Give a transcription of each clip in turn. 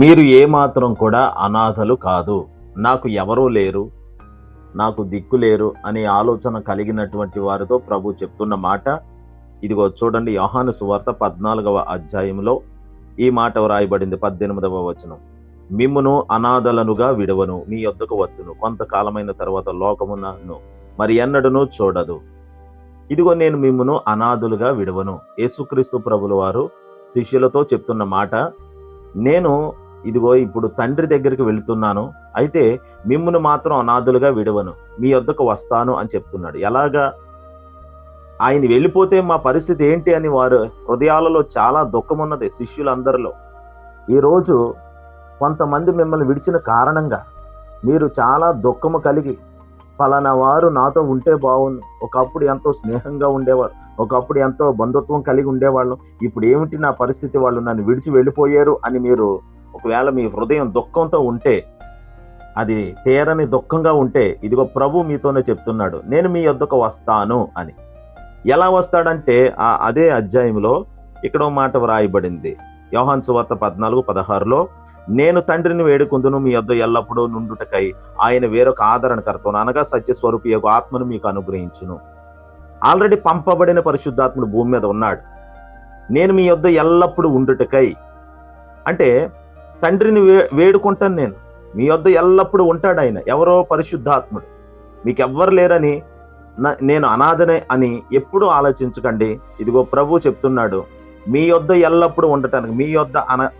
మీరు ఏమాత్రం కూడా అనాథలు కాదు. నాకు ఎవరూ లేరు నాకు దిక్కు లేరు అనే ఆలోచన కలిగినటువంటి వారితో ప్రభు చెప్తున్న మాట. ఇదిగో చూడండి యోహాను సువార్త పద్నాలుగవ అధ్యాయంలో ఈ మాట వ్రాయబడింది పద్దెనిమిదవ వచనం. మిమ్మును అనాథలనుగా విడవను మీ యొద్దకు వత్తును కొంతకాలమైన తర్వాత లోకమునను మరి ఎన్నడను చూడదు. ఇదిగో నేను మిమ్మును అనాథులుగా విడవను. యేసుక్రీస్తు ప్రభుల వారు శిష్యులతో చెప్తున్న మాట నేను ఇదిగో ఇప్పుడు తండ్రి దగ్గరికి వెళుతున్నాను అయితే మిమ్మును మాత్రం అనాథులుగా విడవను మీ వద్దకు వస్తాను అని చెప్తున్నాడు. ఎలాగా? ఆయన వెళ్ళిపోతే మా పరిస్థితి ఏంటి అని వారు హృదయాలలో చాలా దుఃఖం ఉన్నది శిష్యులందరిలో ఈరోజు కొంతమంది మిమ్మల్ని విడిచిన కారణంగా మీరు చాలా దుఃఖము కలిగి పలానా వారు నాతో ఉంటే బాగుంది ఒకప్పుడు ఎంతో స్నేహంగా ఉండేవారు ఒకప్పుడు ఎంతో బంధుత్వం కలిగి ఉండేవాళ్ళం. ఇప్పుడు ఏమిటి నా పరిస్థితి? వాళ్ళు నన్ను విడిచి వెళ్ళిపోయారు అని మీరు ఒకవేళ మీ హృదయం దుఃఖంతో ఉంటే అది తీరని దుఃఖంగా ఉంటే ఇదిగో ప్రభు మీతోనే చెప్తున్నాడు నేను మీ యొద్దకు వస్తాను అని. ఎలా వస్తాడంటే ఆ అదే అధ్యాయంలో ఇక్కడ మాట వ్రాయబడింది. యోహాన్ సువార్త పద్నాలుగు పదహారులో నేను తండ్రిని వేడుకుందును మీ యొద్ద ఎల్లప్పుడూ నుండుటకై ఆయన వేరొక ఆదరణకర్తను అనగా సత్యస్వరూపి యొక్క ఆత్మను మీకు అనుగ్రహించును. ఆల్రెడీ పంపబడిన పరిశుద్ధాత్ముడు భూమి మీద ఉన్నాడు. నేను మీ యొద్ద ఎల్లప్పుడూ ఉండుటకై. అంటే తండ్రిని వే వేడుకుంటాను నేను. మీ వద్ద ఎల్లప్పుడూ ఉంటాడు ఆయన. ఎవరో పరిశుద్ధాత్ముడు. మీకు ఎవ్వరు లేరని నేను అనాథనే అని ఎప్పుడూ ఆలోచించకండి. ఇదిగో ప్రభు చెప్తున్నాడు. మీ యొద్ద ఎల్లప్పుడూ ఉండటానికి మీ యొద్ద అన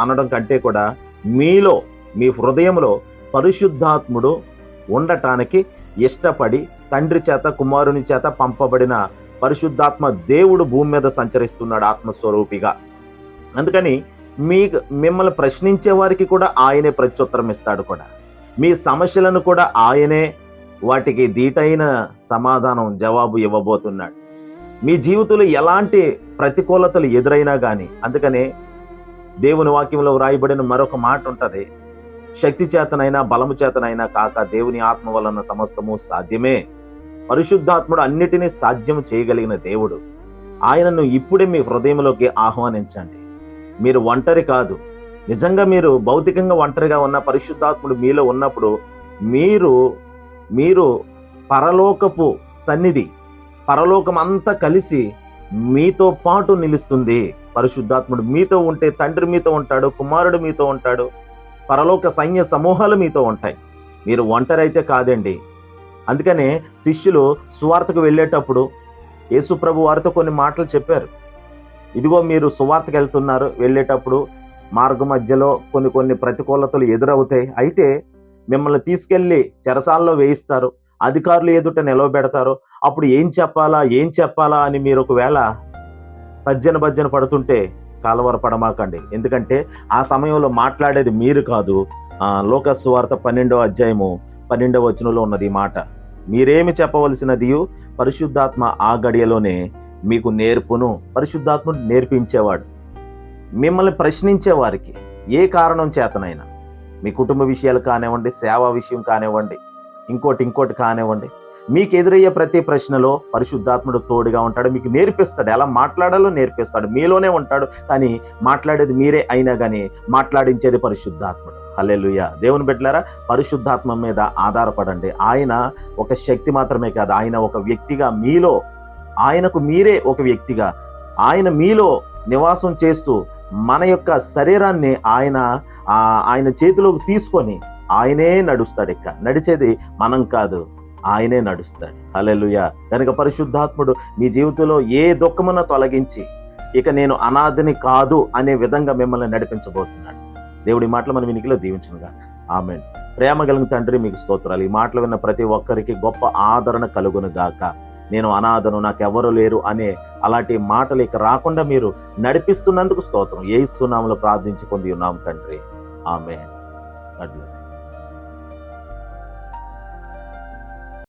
అనడం కంటే కూడా మీలో మీ హృదయంలో పరిశుద్ధాత్ముడు ఉండటానికి ఇష్టపడి తండ్రి చేత కుమారుని చేత పంపబడిన పరిశుద్ధాత్మ దేవుడు భూమి మీద సంచరిస్తున్నాడు ఆత్మస్వరూపిగా. అందుకని మీ మిమ్మల్ని ప్రశ్నించే వారికి కూడా ఆయనే ప్రత్యుత్తరం ఇస్తాడు కూడా. మీ సమస్యలను కూడా ఆయనే వాటికి దీటైన సమాధానం జవాబు ఇవ్వబోతున్నాడు. మీ జీవితంలో ఎలాంటి ప్రతికూలతలు ఎదురైనా కానీ అందుకనే దేవుని వాక్యంలో వ్రాయబడిన మరొక మాట ఉంటుంది శక్తి చేతనైనా బలము చేతనైనా కాక దేవుని ఆత్మ వలన సమస్తము సాధ్యమే. పరిశుద్ధాత్ముడు అన్నిటినీ సాధ్యం చేయగలిగిన దేవుడు. ఆయనను ఇప్పుడే మీ హృదయంలోకి ఆహ్వానించండి. మీరు ఒంటరి కాదు. నిజంగా మీరు భౌతికంగా ఒంటరిగా ఉన్న పరిశుద్ధాత్ముడు మీలో ఉన్నప్పుడు మీరు మీరు పరలోకపు సన్నిధి పరలోకం అంతా కలిసి మీతో పాటు నిలుస్తుంది పరిశుద్ధాత్ముడు. మీతో ఉంటే తండ్రి మీతో ఉంటాడు కుమారుడు మీతో ఉంటాడు పరలోక సైన్య సమూహాలు మీతో ఉంటాయి. మీరు ఒంటరి అయితే కాదండి. అందుకనే శిష్యులు సువార్తకు వెళ్ళేటప్పుడు యేసుప్రభు వారితో కొన్ని మాటలు చెప్పారు. ఇదిగో మీరు సువార్తకు వెళ్తున్నారు వెళ్ళేటప్పుడు మార్గ మధ్యలో కొన్ని కొన్ని ప్రతికూలతలు ఎదురవుతాయి. అయితే మిమ్మల్ని తీసుకెళ్ళి చెరసాల్లో వేయిస్తారు. అధికారులు ఎదుట నిలవబెడతారు. అప్పుడు ఏం చెప్పాలా ఏం చెప్పాలా అని మీరు ఒకవేళ భజ్జన భజ్జన పడుతుంటే కాలవర పడమాకండి. ఎందుకంటే ఆ సమయంలో మాట్లాడేది మీరు కాదు. ఆ, వార్త పన్నెండవ అధ్యాయము పన్నెండవ వచనంలో ఉన్నది ఈ మాట. మీరేమి చెప్పవలసినది పరిశుద్ధాత్మ ఆ గడియలోనే మీకు నేర్పును పరిశుద్ధాత్ముడు నేర్పించేవాడు. మిమ్మల్ని ప్రశ్నించే వారికి ఏ కారణం చేతనైనా మీ కుటుంబ విషయాలు కానివ్వండి సేవా విషయం కానివ్వండి ఇంకోటి ఇంకోటి కానివ్వండి మీకు ఎదురయ్యే ప్రతి ప్రశ్నలో పరిశుద్ధాత్ముడు తోడుగా ఉంటాడు మీకు నేర్పిస్తాడు. ఎలా మాట్లాడాలో నేర్పిస్తాడు. మీలోనే ఉంటాడు. కానీ మాట్లాడేది మీరే అయినా కానీ మాట్లాడించేది పరిశుద్ధాత్ముడు. హల్లెలూయా. దేవుని బిడ్డలారా పరిశుద్ధాత్మ మీద ఆధారపడండి. ఆయన ఒక శక్తి మాత్రమే కాదు. ఆయన ఒక వ్యక్తిగా మీలో ఆయనకు మీరే ఒక వ్యక్తిగా. ఆయన మీలో నివాసం చేస్తూ మన యొక్క శరీరాన్ని ఆయన ఆయన చేతిలోకి తీసుకొని ఆయనే నడుస్తాడు ఇక నడిచేది మనం కాదు ఆయనే నడుస్తాడు. అలెలుయ కనుక పరిశుద్ధాత్ముడు మీ జీవితంలో ఏ దుఃఖమున తొలగించి ఇక నేను అనాథని కాదు అనే విధంగా మిమ్మల్ని నడిపించబోతున్నాడు. దేవుడి మాటలు మనం వినికిలో దీవించునుగా. ఆమె ప్రేమ కలిగిన తండ్రి మీకు స్తోత్రాలు. ఈ మాటలు విన్న ప్రతి ఒక్కరికి గొప్ప ఆదరణ కలుగును గాక నేను అనాథను నాకెవరు లేరు అనే అలాంటి మాటలు ఇక రాకుండా మీరు నడిపిస్తున్నందుకు స్తోత్రం. ఏ సునామలో ప్రార్థించి పొంది తండ్రి. ఆమె గాడ్ బ్లెస్